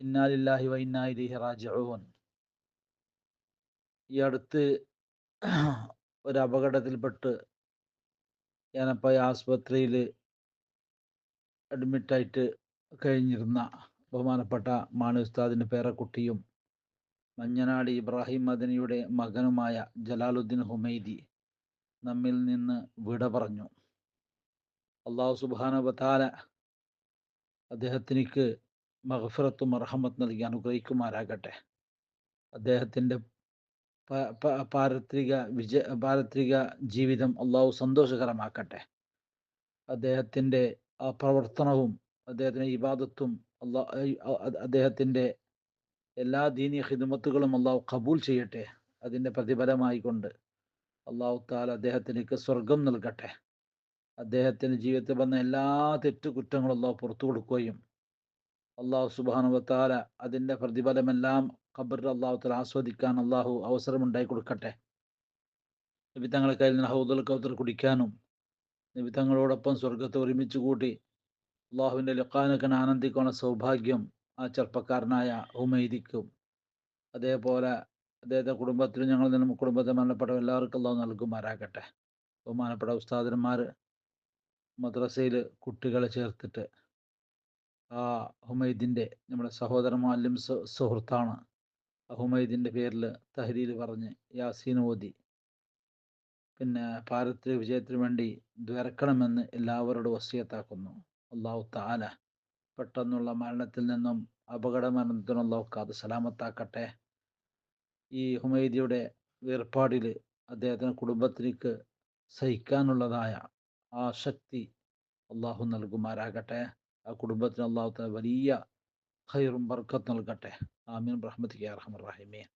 ഇന്നാലില്ലാഹി ഇലൈഹി റാജിഊൻ. ഈ അടുത്ത് ഒരു അപകടത്തിൽപ്പെട്ട് ഞാനപ്പോൾ ആസ്പത്രിയിൽ അഡ്മിറ്റായിട്ട് കഴിഞ്ഞിരുന്ന ബഹുമാനപ്പെട്ട മാണി ഉസ്താദിന്റെ പേരക്കുട്ടിയും മഞ്ഞനാടി ഇബ്രാഹിം മദനിയുടെ മകനുമായ ജലാലുദ്ദീൻ ഹുമൈദി നമ്മിൽ നിന്ന് വിട പറഞ്ഞു. അള്ളാഹു സുബാനുബത്താല അദ്ദേഹത്തിനിക്ക് മഹഫിറത്തും അർഹമത്ത് നൽകി അനുഗ്രഹിക്കുമാരാകട്ടെ അദ്ദേഹത്തിന്റെ പാരത്രിക വിജയ പാരത്രിക ജീവിതം അള്ളാഹു സന്തോഷകരമാക്കട്ടെ. അദ്ദേഹത്തിന്റെ പ്രവർത്തനവും അദ്ദേഹത്തിന്റെ ഇബാദത്തും അള്ളാ അദ്ദേഹത്തിന്റെ എല്ലാ ദീനീയ ഹിദമത്തുകളും അള്ളാഹു കബൂൽ ചെയ്യട്ടെ. അതിന്റെ പ്രതിഫലമായി കൊണ്ട് അള്ളാഹു താല അദ്ദേഹത്തിലേക്ക് സ്വർഗം നൽകട്ടെ. അദ്ദേഹത്തിന്റെ ജീവിതത്തിൽ വന്ന എല്ലാ തെറ്റുകുറ്റങ്ങളും അള്ളാഹു പുറത്തു കൊടുക്കുകയും അള്ളാഹു സുബാനുവത്താല അതിന്റെ പ്രതിഫലമെല്ലാം ഖബറിൽ അള്ളാഹു താല ആസ്വദിക്കാൻ അള്ളാഹു അവസരമുണ്ടായി കൊടുക്കട്ടെ. നബി തങ്ങളെ കയ്യിൽ നിന്ന് ഹൗദുൽ കൗത്തർ കുടിക്കാനും നബി തങ്ങളോടൊപ്പം സ്വർഗത്തെ ഒരുമിച്ച് കൂട്ടി അള്ളാഹുവിന്റെ ലക്കാനക്കൻ ആനന്ദിക്കുന്ന സൗഭാഗ്യം ആ ചെറുപ്പക്കാരനായ ഹുമൈദിക്കും. അതേപോലെ അദ്ദേഹത്തെ കുടുംബത്തിലും ഞങ്ങൾ നിന്നും കുടുംബത്തെ മരണപ്പെട്ട എല്ലാവർക്കും അള്ളാഹു നൽകുമാരാകട്ടെ ബഹുമാനപ്പെട്ട ഉസ്താദന്മാർ മദ്രസയിൽ കുട്ടികളെ ചേർത്തിട്ട് ആ ഹുമൈദിന്റെ നമ്മുടെ സഹോദരൻ മാലിം സുഹൃത്താണ്. ഹുമൈദിന്റെ പേരിൽ തഹരീൽ പറഞ്ഞ് യാസീൻ ഓതി. പിന്നെ പാരത്രിക വിജയത്തിന് വേണ്ടി ദ്വരക്കണമെന്ന് എല്ലാവരോടും വസിയത്താക്കുന്നു. അള്ളാഹു താല പെട്ടെന്നുള്ള മരണത്തിൽ നിന്നും അപകട മരണത്തിനും അള്ളാഹു സലാമത്താക്കട്ടെ. ഈ ഹുമൈദിയുടെ വേർപാടിൽ അദ്ദേഹത്തിന് കുടുംബത്തിലേക്ക് സഹിക്കാനുള്ളതായ ആ ശക്തി അള്ളാഹു നൽകുമാരാകട്ടെ ആ കുടുംബത്തിന് അള്ളാഹു വലിയ ഖൈറും ബർക്കത്ത് നൽകട്ടെ ആമീൻ റഹ്മത്ത് അറഹമർ റഹിമീൻ